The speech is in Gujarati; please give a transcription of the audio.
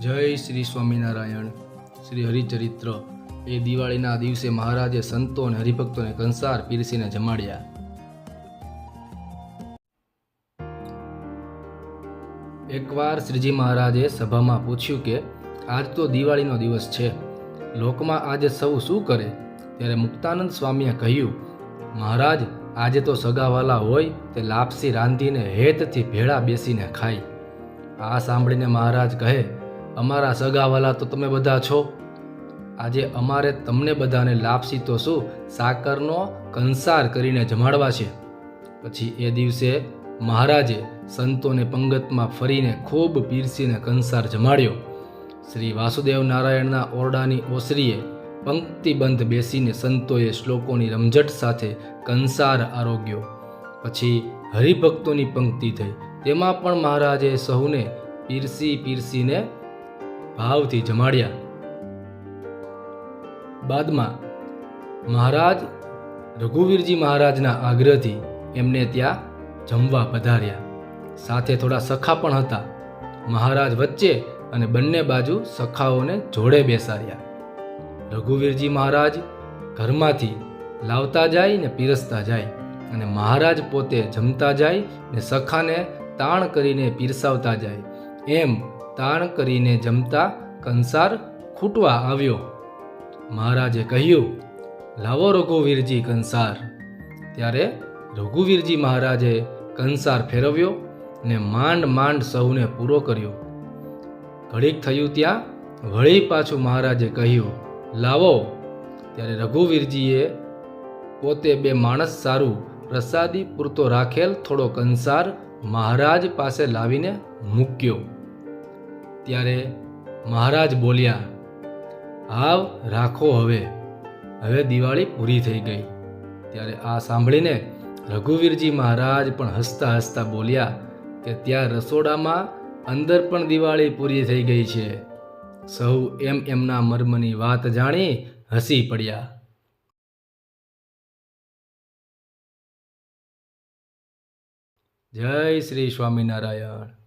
જય શ્રી સ્વામિનારાયણ. શ્રી હરિચરિત્ર. એ દિવાળીના દિવસે મહારાજે સંતો અને હરિભક્તોને કંસાર પીરસીને જમાડ્યા. એકવાર શ્રીજી મહારાજે સભામાં પૂછ્યું કે, આજ તો દિવાળીનો દિવસ છે. લોકમાં આજે સૌ શું કરે? ત્યારે મુક્તાનંદ સ્વામીએ કહ્યું, મહારાજ, આજે તો સગાવાલા હોય તે લાપસી રાંધીને હેતથી ભેળા બેસીને ખાય. આ સાંભળીને મહારાજ કહે, અમારા સગાવાલા તો તમે બધા છો. આજે અમારે તમને બધાને લાપસી તો શું, સાકરનો કંસાર કરીને જમાડવા છે. પછી એ દિવસે મહારાજે સંતોને પંગતમાં ફરીને ખૂબ પીરસીને કંસાર જમાડ્યો. શ્રી વાસુદેવ નારાયણના ઓરડાની ઓસરીએ પંક્તિબંધ બેસીને સંતોએ શ્લોકોની રમઝટ સાથે કંસાર આરોગ્યો. પછી હરિભક્તોની પંક્તિ થઈ. તેમાં પણ મહારાજે સહુને પીરસી પીરસીને ભાવથી જમાડ્યા. બાદમાં મહારાજ રઘુવીરજી મહારાજના આગ્રહથી એમને ત્યાં જમવા પધાર્યા. સાથે થોડા સખા પણ હતા. મહારાજ વચ્ચે અને બંને બાજુ સખાઓને જોડે બેસાડ્યા. રઘુવીરજી મહારાજ, ઘરમાંથી લાવતા જાય ને પીરસતા જાય અને મહારાજ પોતે જમતા જાય ને સખાને તાણ કરીને પીરસાવતા જાય. એમ તાણ કરીને જમતા કંસાર ખૂટવા આવ્યો. મહારાજે કહ્યું, લાવો રઘુવીરજી કંસાર. ત્યારે રઘુવીરજી મહારાજે કંસાર ફેરવ્યો ને માંડ માંડ સૌને પૂરો કર્યો. ઘડીક થયું ત્યાં, વળી પાછું મહારાજે કહ્યું, લાવો. ત્યારે રઘુવીરજીએ પોતે બે માણસ સારું પ્રસાદી પૂરતો રાખેલ થોડો કંસાર મહારાજ પાસે લાવીને મૂક્યો. ત્યારે મહારાજ બોલ્યા હાવ રાખો હવે. હવે દિવાળી પૂરી થઈ ગઈ. ત્યારે આ સાંભળીને રઘુવીરજી મહારાજ પણ હસતા હસતા બોલ્યા કે ત્યાં રસોડામાં અંદર પણ દિવાળી પૂરી થઈ ગઈ છે. સૌ એમ એમના મર્મની વાત જાણી હસી પડ્યા. જય શ્રી સ્વામિનારાયણ.